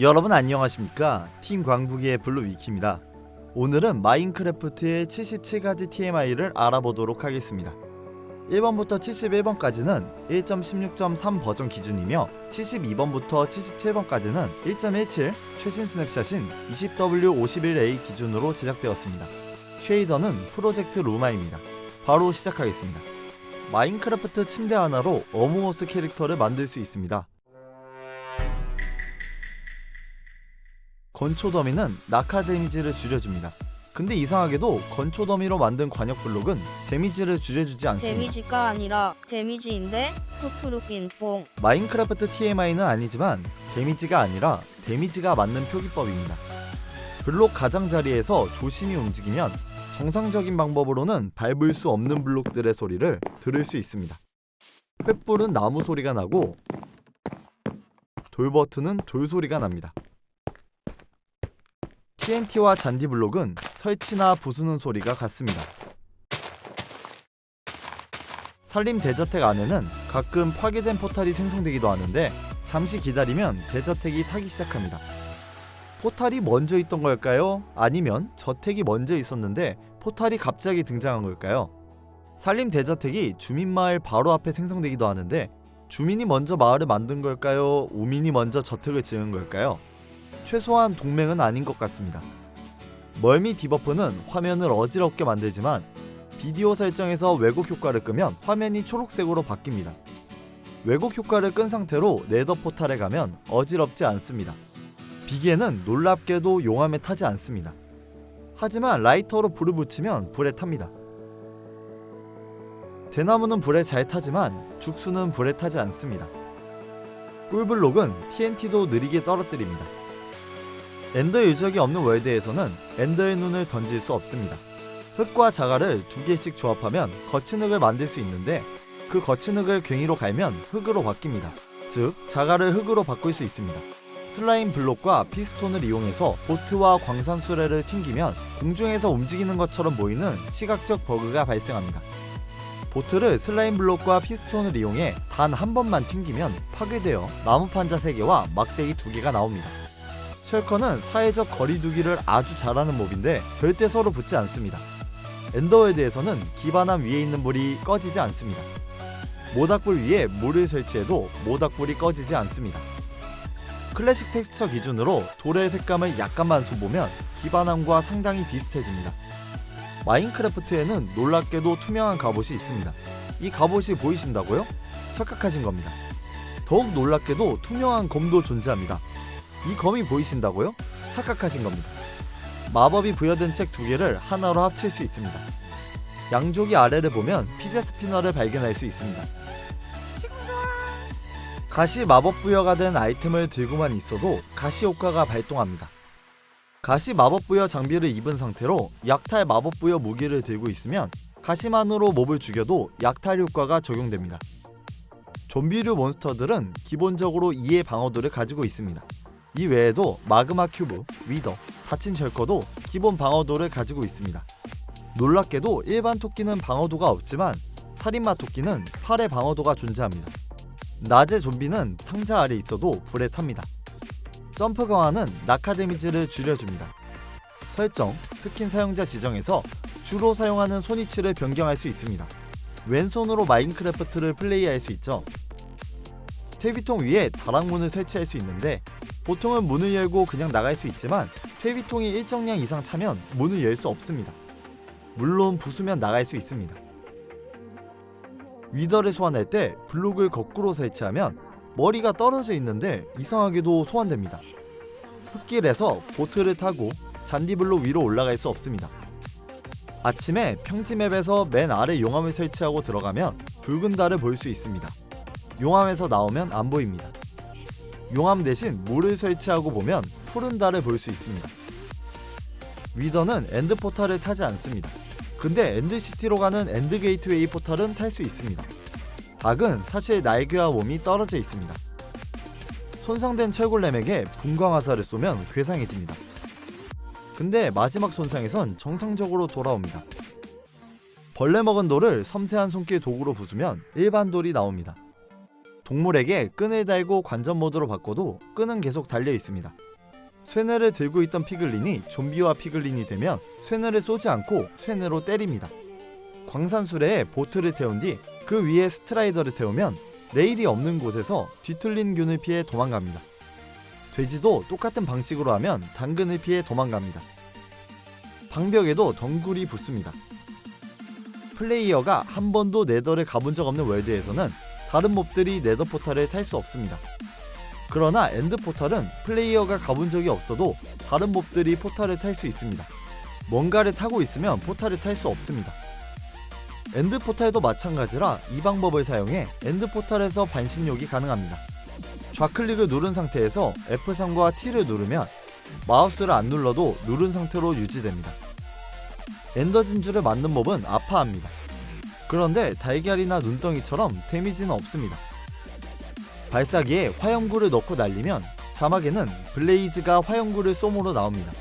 여러분 안녕하십니까? 팀 광북이의 블루 위키입니다. 오늘은 마인크래프트의 77가지 TMI를 알아보도록 하겠습니다. 1번부터 71번까지는 1.16.3 버전 기준이며 72번부터 77번까지는 1.17 최신 스냅샷인 20W51A 기준으로 제작되었습니다. 쉐이더는 프로젝트 루마입니다. 바로 시작하겠습니다. 마인크래프트 침대 하나로 어무어스 캐릭터를 만들 수 있습니다. 건초 더미는 낙하 데미지를 줄여줍니다. 근데 이상하게도 건초 더미로 만든 관역 블록은 데미지를 줄여주지 않습니다. 데미지가 아니라 데미지인데 푸푸르긴 뽕 마인크래프트 TMI는 아니지만 데미지가 아니라 데미지가 맞는 표기법입니다. 블록 가장자리에서 조심히 움직이면 정상적인 방법으로는 밟을 수 없는 블록들의 소리를 들을 수 있습니다. 횃불은 나무 소리가 나고 돌버튼은 돌 소리가 납니다. TNT와 잔디 블록은 설치나 부수는 소리가 같습니다. 산림 대저택 안에는 가끔 파괴된 포탈이 생성되기도 하는데 잠시 기다리면 대저택이 타기 시작합니다. 포탈이 먼저 있던 걸까요? 아니면 저택이 먼저 있었는데 포탈이 갑자기 등장한 걸까요? 산림 대저택이 주민 마을 바로 앞에 생성되기도 하는데 주민이 먼저 마을을 만든 걸까요? 우민이 먼저 저택을 지은 걸까요? 최소한 동맹은 아닌 것 같습니다. 멀미 디버프는 화면을 어지럽게 만들지만 비디오 설정에서 왜곡 효과를 끄면 화면이 초록색으로 바뀝니다. 왜곡 효과를 끈 상태로 네더 포탈에 가면 어지럽지 않습니다. 비계는 놀랍게도 용암에 타지 않습니다. 하지만 라이터로 불을 붙이면 불에 탑니다. 대나무는 불에 잘 타지만 죽수는 불에 타지 않습니다. 꿀블록은 TNT도 느리게 떨어뜨립니다. 엔더 유적이 없는 월드에서는 엔더의 눈을 던질 수 없습니다. 흙과 자갈을 두 개씩 조합하면 거친 흙을 만들 수 있는데 그 거친 흙을 괭이로 갈면 흙으로 바뀝니다. 즉 자갈을 흙으로 바꿀 수 있습니다. 슬라임 블록과 피스톤을 이용해서 보트와 광산 수레를 튕기면 공중에서 움직이는 것처럼 보이는 시각적 버그가 발생합니다. 보트를 슬라임 블록과 피스톤을 이용해 단 한 번만 튕기면 파괴되어 나무 판자 3개와 막대기 2개가 나옵니다. 셜커는 사회적 거리두기를 아주 잘하는 몹인데 절대 서로 붙지 않습니다. 엔더월드에서는 기반함 위에 있는 불이 꺼지지 않습니다. 모닥불 위에 물을 설치해도 모닥불이 꺼지지 않습니다. 클래식 텍스처 기준으로 돌의 색감을 약간만 손보면 기반함과 상당히 비슷해집니다. 마인크래프트에는 놀랍게도 투명한 갑옷이 있습니다. 이 갑옷이 보이신다고요? 착각하신 겁니다. 더욱 놀랍게도 투명한 검도 존재합니다. 이 검이 보이신다고요? 착각하신 겁니다. 마법이 부여된 책 두 개를 하나로 합칠 수 있습니다. 양조기 아래를 보면 피제 스피너를 발견할 수 있습니다. 가시 마법 부여가 된 아이템을 들고만 있어도 가시 효과가 발동합니다. 가시 마법 부여 장비를 입은 상태로 약탈 마법 부여 무기를 들고 있으면 가시만으로 몹을 죽여도 약탈 효과가 적용됩니다. 좀비류 몬스터들은 기본적으로 2의 방어도를 가지고 있습니다. 이 외에도 마그마 큐브, 위더, 다친 셜커도 기본 방어도를 가지고 있습니다. 놀랍게도 일반 토끼는 방어도가 없지만 살인마 토끼는 8의 방어도가 존재합니다. 낮의 좀비는 상자 아래 있어도 불에 탑니다. 점프 강화는 낙하 데미지를 줄여줍니다. 설정, 스킨 사용자 지정에서 주로 사용하는 손위치를 변경할 수 있습니다. 왼손으로 마인크래프트를 플레이할 수 있죠. 퇴비통 위에 다락문을 설치할 수 있는데 보통은 문을 열고 그냥 나갈 수 있지만 퇴비통이 일정량 이상 차면 문을 열 수 없습니다. 물론 부수면 나갈 수 있습니다. 위더를 소환할 때 블록을 거꾸로 설치하면 머리가 떨어져 있는데 이상하게도 소환됩니다. 흙길에서 보트를 타고 잔디블록 위로 올라갈 수 없습니다. 아침에 평지맵에서 맨 아래 용암을 설치하고 들어가면 붉은 달을 볼 수 있습니다. 용암에서 나오면 안 보입니다. 용암 대신 물을 설치하고 보면 푸른 달을 볼 수 있습니다. 위더는 엔드 포탈을 타지 않습니다. 근데 엔드시티로 가는 엔드 게이트웨이 포탈은 탈 수 있습니다. 닭은 사실 날개와 몸이 떨어져 있습니다. 손상된 철골렘에게 분광 화살을 쏘면 괴상해집니다. 근데 마지막 손상에선 정상적으로 돌아옵니다. 벌레 먹은 돌을 섬세한 손길 도구로 부수면 일반 돌이 나옵니다. 동물에게 끈을 달고 관전 모드로 바꿔도 끈은 계속 달려 있습니다. 쇠뇌를 들고 있던 피글린이 좀비와 피글린이 되면 쇠뇌를 쏘지 않고 쇠뇌로 때립니다. 광산수레에 보트를 태운 뒤 그 위에 스트라이더를 태우면 레일이 없는 곳에서 뒤틀린 균을 피해 도망갑니다. 돼지도 똑같은 방식으로 하면 당근을 피해 도망갑니다. 방벽에도 덩굴이 붙습니다. 플레이어가 한 번도 네더를 가본 적 없는 월드에서는 다른 몹들이 네더 포탈을 탈 수 없습니다. 그러나 엔드 포탈은 플레이어가 가본 적이 없어도 다른 몹들이 포탈을 탈 수 있습니다. 뭔가를 타고 있으면 포탈을 탈 수 없습니다. 엔드 포탈도 마찬가지라 이 방법을 사용해 엔드 포탈에서 반신욕이 가능합니다. 좌클릭을 누른 상태에서 F3과 T를 누르면 마우스를 안 눌러도 누른 상태로 유지됩니다. 엔더 진주를 맞는 몹은 아파합니다. 그런데 달걀이나 눈덩이처럼 데미지는 없습니다. 발사기에 화염구를 넣고 날리면 자막에는 블레이즈가 화염구를 쏘므로 나옵니다.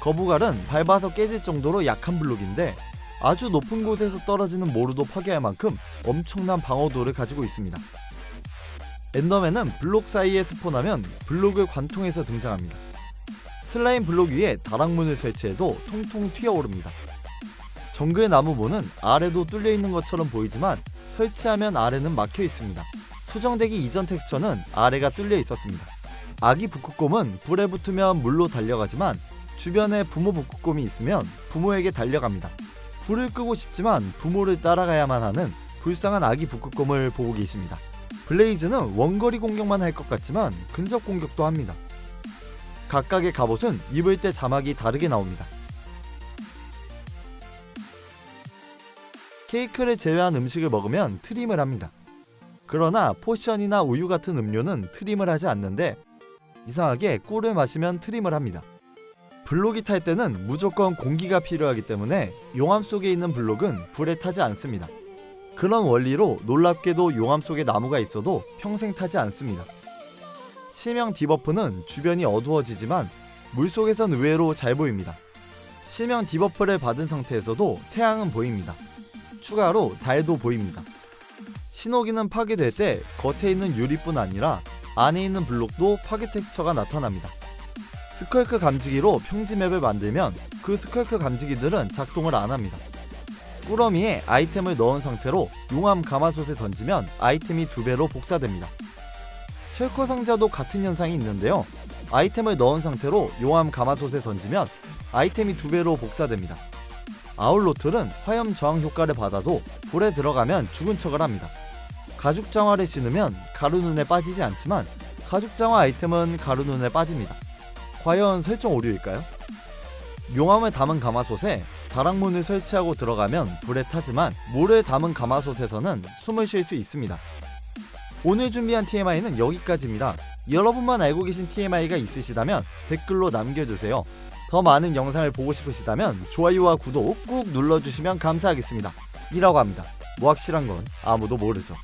거부갈은 밟아서 깨질 정도로 약한 블록인데 아주 높은 곳에서 떨어지는 모루도 파괴할 만큼 엄청난 방어도를 가지고 있습니다. 엔더맨은 블록 사이에 스폰하면 블록을 관통해서 등장합니다. 슬라임 블록 위에 다락문을 설치해도 통통 튀어오릅니다. 정글 나무보는 아래도 뚫려 있는 것처럼 보이지만 설치하면 아래는 막혀 있습니다. 수정되기 이전 텍스처는 아래가 뚫려 있었습니다. 아기 북극곰은 불에 붙으면 물로 달려가지만 주변에 부모 북극곰이 있으면 부모에게 달려갑니다. 불을 끄고 싶지만 부모를 따라가야만 하는 불쌍한 아기 북극곰을 보고 계십니다. 블레이즈는 원거리 공격만 할 것 같지만 근접 공격도 합니다. 각각의 갑옷은 입을 때 자막이 다르게 나옵니다. 케이크를 제외한 음식을 먹으면 트림을 합니다. 그러나 포션이나 우유 같은 음료는 트림을 하지 않는데 이상하게 꿀을 마시면 트림을 합니다. 블록이 탈 때는 무조건 공기가 필요하기 때문에 용암 속에 있는 블록은 불에 타지 않습니다. 그런 원리로 놀랍게도 용암 속에 나무가 있어도 평생 타지 않습니다. 실명 디버프는 주변이 어두워지지만 물속에선 의외로 잘 보입니다. 실명 디버프를 받은 상태에서도 태양은 보입니다. 추가로 달도 보입니다. 신호기는 파괴될 때 겉에 있는 유리뿐 아니라 안에 있는 블록도 파괴 텍스처가 나타납니다. 스컬크 감지기로 평지 맵을 만들면 그 스컬크 감지기들은 작동을 안 합니다. 꾸러미에 아이템을 넣은 상태로 용암 가마솥에 던지면 아이템이 두 배로 복사됩니다. 셜커 상자도 같은 현상이 있는데요. 아이템을 넣은 상태로 용암 가마솥에 던지면 아이템이 두 배로 복사됩니다. 아울로틀은 화염 저항 효과를 받아도 불에 들어가면 죽은 척을 합니다. 가죽 장화를 신으면 가루 눈에 빠지지 않지만 가죽 장화 아이템은 가루 눈에 빠집니다. 과연 설정 오류일까요? 용암을 담은 가마솥에 다락문을 설치하고 들어가면 불에 타지만 물을 담은 가마솥에서는 숨을 쉴 수 있습니다. 오늘 준비한 TMI는 여기까지입니다. 여러분만 알고 계신 TMI가 있으시다면 댓글로 남겨주세요. 더 많은 영상을 보고 싶으시다면 좋아요와 구독 꾹 눌러주시면 감사하겠습니다. 이라고 합니다. 뭐 확실한 건 아무도 모르죠.